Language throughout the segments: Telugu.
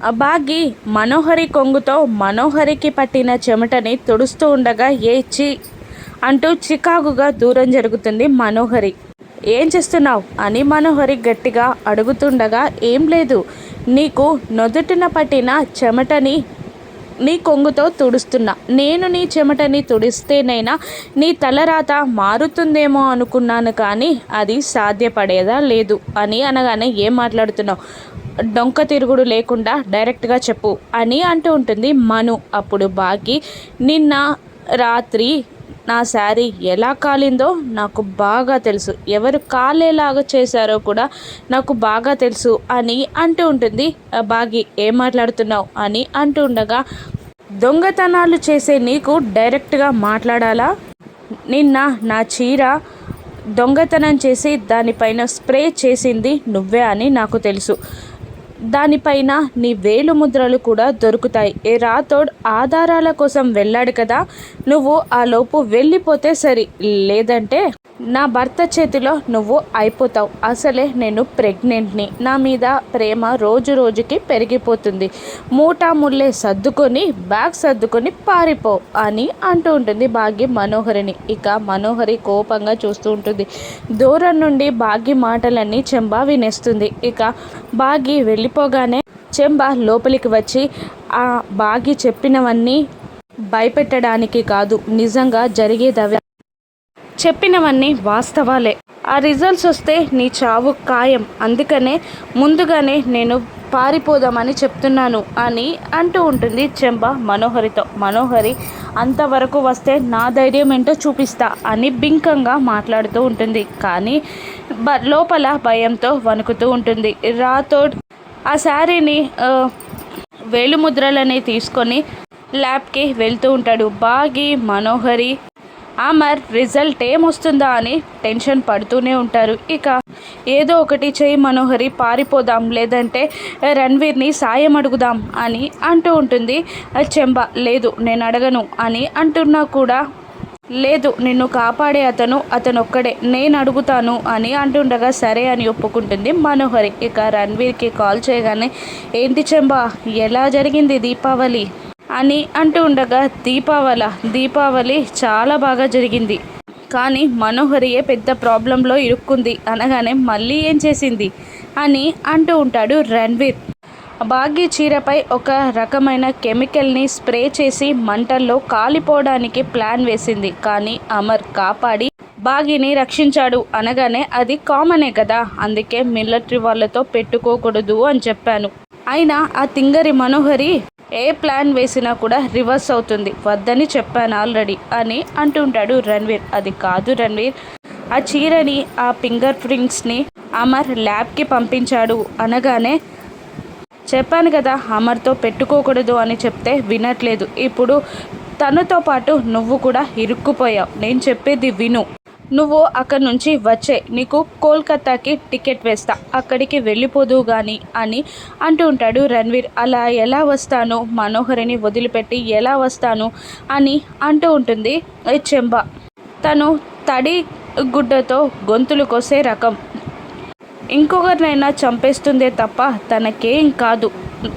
ఆ బాగి మనోహరి కొంగుతో మనోహరికి పట్టిన చెమటని తుడుస్తూ ఉండగా ఏచి అంటూ చికాకుగా దూరం జరుగుతుంది మనోహరి. ఏం చేస్తున్నావు? అని మనోహరి గట్టిగా అడుగుతుండగా ఏం లేదు. నీకు నొదుటిన పట్టిన చెమటని నీ కొంగుతో తుడుస్తున్నా. నేను నీ చెమటని తుడిస్తేనైనా నీ తలరాత మారుతుందేమో అనుకున్నాను కానీ అది సాధ్యపడేదా లేదు అని అనగానే ఏం మాట్లాడుతున్నావు? డొంక తిరుగుడు లేకుండా డైరెక్ట్గా చెప్పు అని అంటూ ఉంటుంది మను. అప్పుడు బాకి నిన్న రాత్రి నా శారీ ఎలా కాలిందో నాకు బాగా తెలుసు. ఎవరు కాలేలాగా చేశారో కూడా నాకు బాగా తెలుసు అని అంటూ ఉంటుంది. బాగి ఏం మాట్లాడుతున్నావు? అని అంటూ ఉండగా దొంగతనాలు చేసే నీకు డైరెక్ట్గా మాట్లాడాలా? నిన్న నా చీర దొంగతనం చేసి దానిపైన స్ప్రే చేసింది నువ్వే అని నాకు తెలుసు. దానిపైన నీ వేలు ముద్రలు కూడా దొరుకుతాయి. ఏ రాతోడ్ ఆధారాల కోసం వెళ్ళాడు కదా నువ్వు ఆ లోపు వెళ్ళిపోతే సరి. లేదంటే నా భర్త చేతిలో నువ్వు అయిపోతావు. అసలే నేను ప్రెగ్నెంట్ని. నా మీద ప్రేమ రోజు రోజుకి పెరిగిపోతుంది. మూటా ముళ్ళే సర్దుకొని బ్యాగ్ సర్దుకొని పారిపో అని అంటూ ఉంటుంది భాగ్య మనోహరిని. ఇక మనోహరి కోపంగా చూస్తూ ఉంటుంది. దూరం నుండి భాగ్య మాటలన్నీ చెంబ వినేస్తుంది. ఇక భాగ్య వెళ్ళిపోగానే చెంబ లోపలికి వచ్చి ఆ బాగి చెప్పినవన్నీ భయపెట్టడానికి కాదు. నిజంగా జరిగేదవి చెప్పినవన్నీ వాస్తవాలే. ఆ రిజల్ట్స్ వస్తే నీ చావు ఖాయం. అందుకనే ముందుగానే నేను పారిపోదామని చెప్తున్నాను అని అంటూ ఉంటుంది చెంబ మనోహరితో. మనోహరి అంతవరకు వస్తే నా ధైర్యం ఏంటో చూపిస్తా అని బింకంగా మాట్లాడుతూ ఉంటుంది. కానీ బ లోపల భయంతో వణుకుతూ ఉంటుంది. రాథోడ్ ఆ శారీని వేలుముద్రలని తీసుకొని ల్యాబ్కి వెళ్తూ ఉంటాడు. బాగి మనోహరి అమర్ రిజల్ట్ ఏమొస్తుందా అని టెన్షన్ పడుతూనే ఉంటారు. ఇక ఏదో ఒకటి చేయి మనోహరి పారిపోదాం లేదంటే రణ్వీర్ని సాయం అడుగుదాం అని అంటూ ఉంటుంది. చెంబ లేదు నేను అడగను అని అంటున్నా కూడా లేదు నిన్ను కాపాడే అతను అతను ఒక్కడే నేను అడుగుతాను అని అంటుండగా సరే అని ఒప్పుకుంటుంది మనోహరి. ఇక రణ్వీర్కి కాల్ చేయగానే ఏంటి చెంబా ఎలా జరిగింది దీపావళి? అని అంటూ ఉండగా దీపావళ దీపావళి చాలా బాగా జరిగింది. కానీ మనోహరియే పెద్ద ప్రాబ్లంలో ఇరుక్కుంది. అనగానే మళ్ళీ ఏం చేసింది? అని అంటూ ఉంటాడు రణ్వీర్. భాగ్య చీరపై ఒక రకమైన కెమికల్ని స్ప్రే చేసి మంటల్లో కాలిపోవడానికి ప్లాన్ వేసింది. కానీ అమర్ కాపాడి బాగిని రక్షించాడు. అనగానే అది కామనే కదా. అందుకే మిలిటరీ వాళ్ళతో పెట్టుకోకూడదు అని చెప్పాను. అయినా ఆ తింగరి మనోహరి ఏ ప్లాన్ వేసినా కూడా రివర్స్ అవుతుంది. వద్దని చెప్పాను ఆల్రెడీ అని అంటుంటాడు రణ్వీర్. అది కాదు రణ్వీర్. ఆ చీరని ఆ ఫింగర్ ప్రింట్స్ని అమర్ ల్యాబ్కి పంపించాడు అనగానే చెప్పాను కదా అమర్తో పెట్టుకోకూడదు అని చెప్తే వినట్లేదు. ఇప్పుడు తనతో పాటు నువ్వు కూడా ఇరుక్కుపోయావు. నేను చెప్పేది విను. నువ్వు అక్కడి నుంచి వచ్చే. నీకు కోల్కతాకి టికెట్ వేస్తా. అక్కడికి వెళ్ళిపోదు కానీ అని అంటూ ఉంటాడు రణ్వీర్. అలా ఎలా వస్తాను? మనోహరిని వదిలిపెట్టి ఎలా వస్తాను? అని అంటూ ఉంటుంది చెంబ. తను తడి గుడ్డతో గొంతులు కోసే రకం. ఇంకొకరినైనా చంపేస్తుందే తప్ప తనకేం కాదు.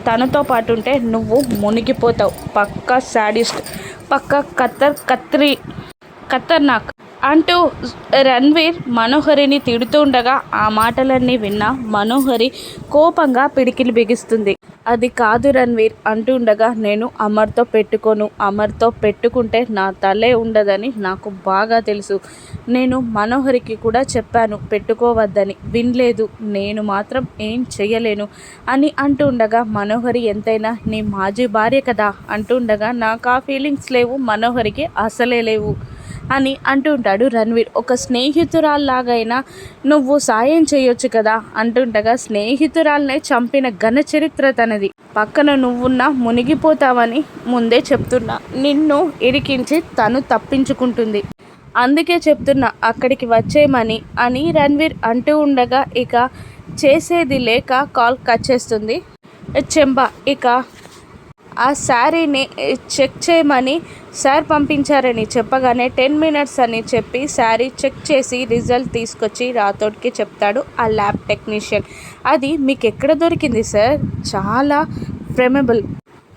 తనతో పాటు ఉంటే నువ్వు మునిగిపోతావు. పక్క శాడిస్ట్. పక్క కత్తర్ కత్రి ఖతర్నాక్ అంటూ రణ్వీర్ మనోహరిని తిడుతుండగా ఆ మాటలన్నీ విన్న మనోహరి కోపంగా పిడికిలు బిగిస్తుంది. అది కాదు రణ్వీర్ అంటుండగా నేను అమర్తో పెట్టుకోను. అమర్తో పెట్టుకుంటే నా తలే ఉండదని నాకు బాగా తెలుసు. నేను మనోహరికి కూడా చెప్పాను పెట్టుకోవద్దని. వినలేదు. నేను మాత్రం ఏం చెయ్యలేను అని అంటుండగా మనోహరి ఎంతైనా నీ మాజీ భార్య కదా అంటుండగా నాకు ఆ ఫీలింగ్స్ లేవు. మనోహరికి అసలే లేవు. అని అంటుంటాడు రణ్వీర్. ఒక స్నేహితురాల్లాగైనా నువ్వు సాయం చేయొచ్చు కదా అంటుండగా స్నేహితురాల్నే చంపిన ఘన చరిత్ర తనది. పక్కన నువ్వున్నా మునిగిపోతావని ముందే చెప్తున్నా. నిన్ను ఇరికించి తను తప్పించుకుంటుంది. అందుకే చెప్తున్నా అక్కడికి వచ్చేయమని అని రణ్వీర్ అంటూ ఉండగా ఇక చేసేది లేక కాల్ కట్ చేస్తుంది. చెంబ ఇక ఆ శారీని చెక్ చేయమని సార్ పంపించారని చెప్పగానే టెన్ మినిట్స్ అని చెప్పి శారీ చెక్ చేసి రిజల్ట్ తీసుకొచ్చి రాతోడికి చెప్తాడు ఆ ల్యాబ్ టెక్నీషియన్. అది మీకు ఎక్కడ దొరికింది సార్? చాలా ఫ్రెమబుల్.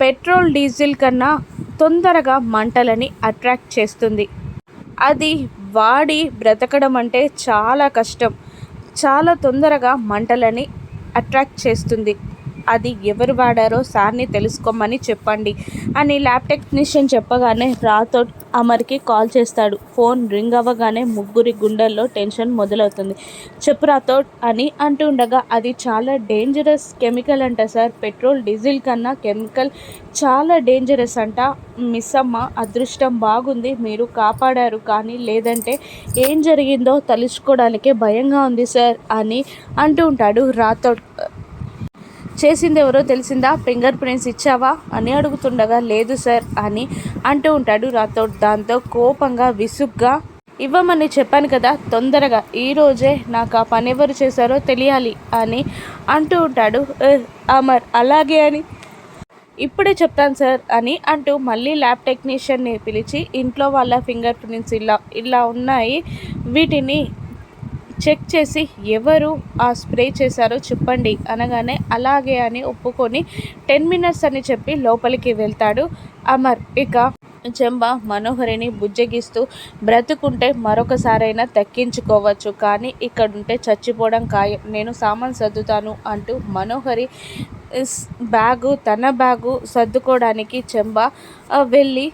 పెట్రోల్ డీజిల్ కన్నా తొందరగా మంటలని అట్రాక్ట్ చేస్తుంది. అది వాడి బ్రతకడం అంటే చాలా కష్టం. చాలా తొందరగా మంటలని అట్రాక్ట్ చేస్తుంది. అది ఎవరు వాడారో సార్ని తెలుసుకోమని చెప్పండి అని ల్యాబ్ టెక్నీషియన్ చెప్పగానే రాతో అమర్కి కాల్ చేస్తాడు. ఫోన్ రింగ్ అవ్వగానే ముగ్గురి గుండెల్లో టెన్షన్ మొదలవుతుంది. చెప్పు రాథోడ్ అని అంటుండగా అది చాలా డేంజరస్ కెమికల్ అంట సార్. పెట్రోల్ డీజిల్ కన్నా కెమికల్ చాలా డేంజరస్ అంట. మిస్ అమ్మ అదృష్టం బాగుంది మీరు కాపాడారు కానీ లేదంటే ఏం జరిగిందో తలుచుకోవడానికే భయంగా ఉంది సార్ అని అంటూ ఉంటాడు రాథోడ్ చేసింది ఎవరో తెలిసిందా? ఫింగర్ ప్రింట్స్ ఇచ్చావా? అని అడుగుతుండగా లేదు సార్ అని అంటూ ఉంటాడు రాథోడ్ దాంతో కోపంగా విసుగ్గా ఇవ్వమని చెప్పాను కదా తొందరగా. ఈరోజే నాకు ఆ పని ఎవరు చేశారో తెలియాలి అని అంటూ ఉంటాడు. అమర్ అలాగే అని. ఇప్పుడే చెప్తాను సార్ అని అంటూ మళ్ళీ ల్యాబ్ టెక్నీషియన్ని పిలిచి ఇంట్లో వాళ్ళ ఫింగర్ ప్రింట్స్ ఇలా ఇలా ఉన్నాయి. వీటిని చెక్ చేసి ఎవరు ఆ స్ప్రే చేశారో చెప్పండి అనగానే అలాగే అని ఒప్పుకొని టెన్ మినిట్స్ అని చెప్పి లోపలికి వెళ్తాడు అమర్. ఇక చెంబ మనోహరిని బుజ్జగిస్తూ బ్రతుకుంటే మరొకసారైనా తక్కించుకోవచ్చు కానీ ఇక్కడుంటే చచ్చిపోవడం ఖాయం. నేను సామాన్ సర్దుతాను అంటూ మనోహరి బ్యాగు తన బ్యాగు సర్దుకోవడానికి చెంబ వెళ్ళి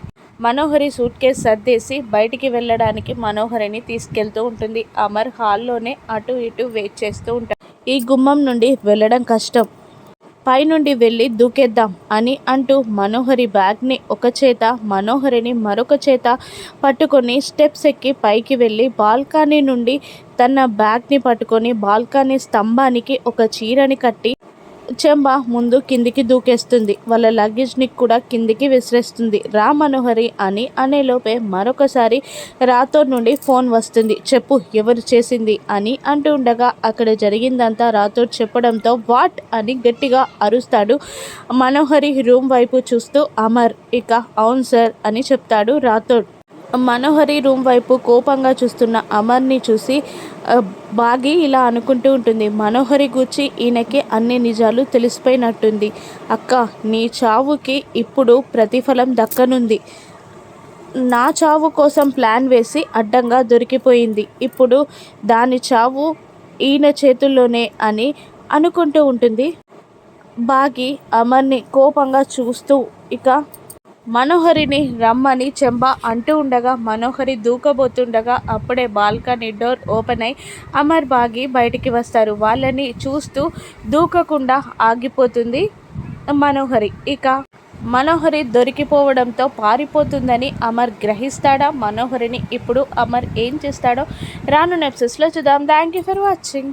మనోహరి సూట్ కేస్ సర్దేసి బయటికి వెళ్ళడానికి మనోహరిని తీసుకెళ్తూ ఉంటుంది. అమర్ హాల్లోనే అటు ఇటు వెయిట్ చేస్తూ ఉంటాడు. ఈ గుమ్మం నుండి వెళ్ళడం కష్టం. పైనుండి వెళ్ళి దూకేద్దాం అని అంటూ మనోహరి బ్యాగ్ని ఒక చేత మనోహరిని మరొక చేత పట్టుకొని స్టెప్స్ ఎక్కి పైకి వెళ్ళి బాల్కనీ నుండి తన బ్యాగ్ని పట్టుకొని బాల్కనీ స్తంభానికి ఒక చీరని కట్టి చెంబ ముందు కిందికి దూకేస్తుంది. వాళ్ళ లగేజ్ని కూడా కిందికి విసిరేస్తుంది. రా మనోహరి అని అనేలోపే మరొకసారి రాతో నుండి ఫోన్ వస్తుంది. చెప్పు ఎవరు చేసింది? అని అంటూ ఉండగా అక్కడ జరిగిందంతా రాతో చెప్పడంతో వాట్ అని గట్టిగా అరుస్తాడు మనోహరి రూమ్ వైపు చూస్తూ అమర్ ఇక అవును సార్ అని చెప్తాడు రాథోడ్ మనోహరి రూమ్ వైపు కోపంగా చూస్తున్న అమర్ని చూసి బాగి ఇలా అనుకుంటూ ఉంటుంది. మనోహరి గురించి ఈయనకి అన్ని నిజాలు తెలిసిపోయినట్టుంది. అక్క నీ చావుకి ఇప్పుడు ప్రతిఫలం దక్కనుంది. నా చావు కోసం ప్లాన్ వేసి అడ్డంగా దొరికిపోయింది. ఇప్పుడు దాని చావు ఈయన చేతుల్లోనే అని అనుకుంటూ ఉంటుంది. బాగి అమర్ని కోపంగా చూస్తూ ఇక మనోహరిని రమ్మని చెంబ అంటూ ఉండగా మనోహరి దూకబోతుండగా అప్పుడే బాల్కనీ డోర్ ఓపెన్ అయి అమర్ బాగి బయటికి వస్తారు. వాళ్ళని చూస్తూ దూకకుండా ఆగిపోతుంది మనోహరి. ఇక మనోహరి దొరికిపోవడంతో పారిపోతుందని అమర్ గ్రహిస్తాడా? మనోహరిని ఇప్పుడు అమర్ ఏం చేస్తాడో రాను ఎపిసోడ్స్లో చూద్దాం. Thank you for watching